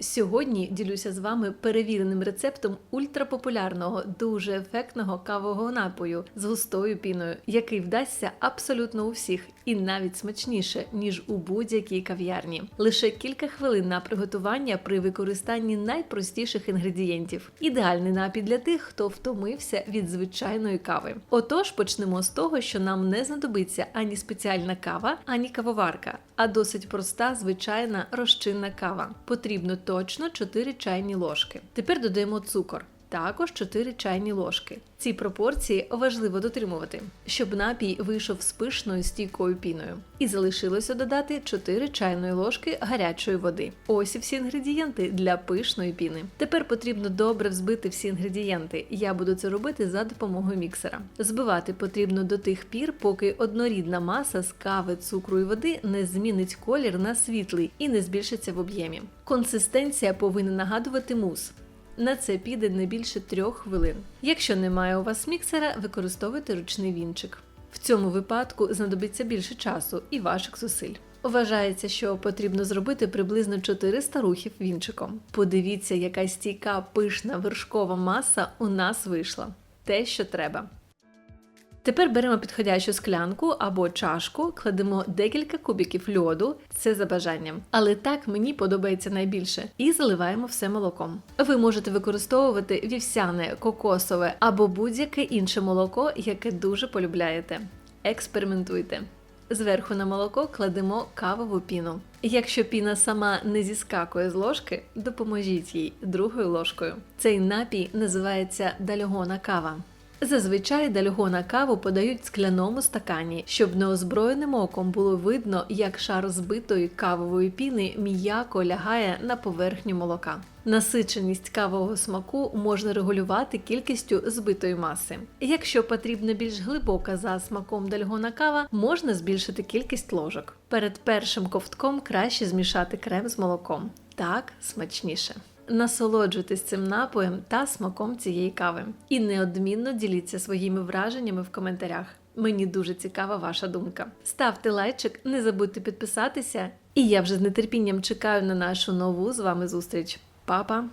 Сьогодні ділюся з вами перевіреним рецептом ультрапопулярного, дуже ефектного кавового напою з густою піною, який вдасться абсолютно у всіх і навіть смачніше, ніж у будь-якій кав'ярні. Лише кілька хвилин на приготування при використанні найпростіших інгредієнтів. Ідеальний напій для тих, хто втомився від звичайної кави. Отож, почнемо з того, що нам не знадобиться ані спеціальна кава, ані кавоварка, а досить проста звичайна розчинна кава. Потрібно точно 4 чайні ложки. Тепер додаємо цукор. Також 4 чайні ложки. Ці пропорції важливо дотримувати, щоб напій вийшов з пишною стійкою піною. І залишилося додати 4 чайної ложки гарячої води. Ось і всі інгредієнти для пишної піни. Тепер потрібно добре взбити всі інгредієнти. Я буду це робити за допомогою міксера. Збивати потрібно до тих пір, поки однорідна маса з кави, цукру і води не змінить колір на світлий і не збільшиться в об'ємі. Консистенція повинна нагадувати мус. На це піде не більше трьох хвилин. Якщо немає у вас міксера, використовуйте ручний вінчик. В цьому випадку знадобиться більше часу і ваших зусиль. Вважається, що потрібно зробити приблизно 400 рухів вінчиком. Подивіться, яка стійка пишна вершкова маса у нас вийшла. Те, що треба. Тепер беремо підходящу склянку або чашку, кладемо декілька кубиків льоду, це за бажанням. Але так мені подобається найбільше. І заливаємо все молоком. Ви можете використовувати вівсяне, кокосове або будь-яке інше молоко, яке дуже полюбляєте. Експериментуйте. Зверху на молоко кладемо кавову піну. Якщо піна сама не зіскакує з ложки, допоможіть їй другою ложкою. Цей напій називається дальгона кава. Зазвичай дальгона каву подають в скляному стакані, щоб неозброєним оком було видно, як шар збитої кавової піни м'яко лягає на поверхню молока. Насиченість кавового смаку можна регулювати кількістю збитої маси. Якщо потрібна більш глибока за смаком дальгона кава, можна збільшити кількість ложок. Перед першим ковтком краще змішати крем з молоком. Так смачніше. Насолоджуйтесь цим напоєм та смаком цієї кави. І неодмінно діліться своїми враженнями в коментарях. Мені дуже цікава ваша думка. Ставте лайчик, не забудьте підписатися, і я вже з нетерпінням чекаю на нашу нову з вами зустріч. Па-па!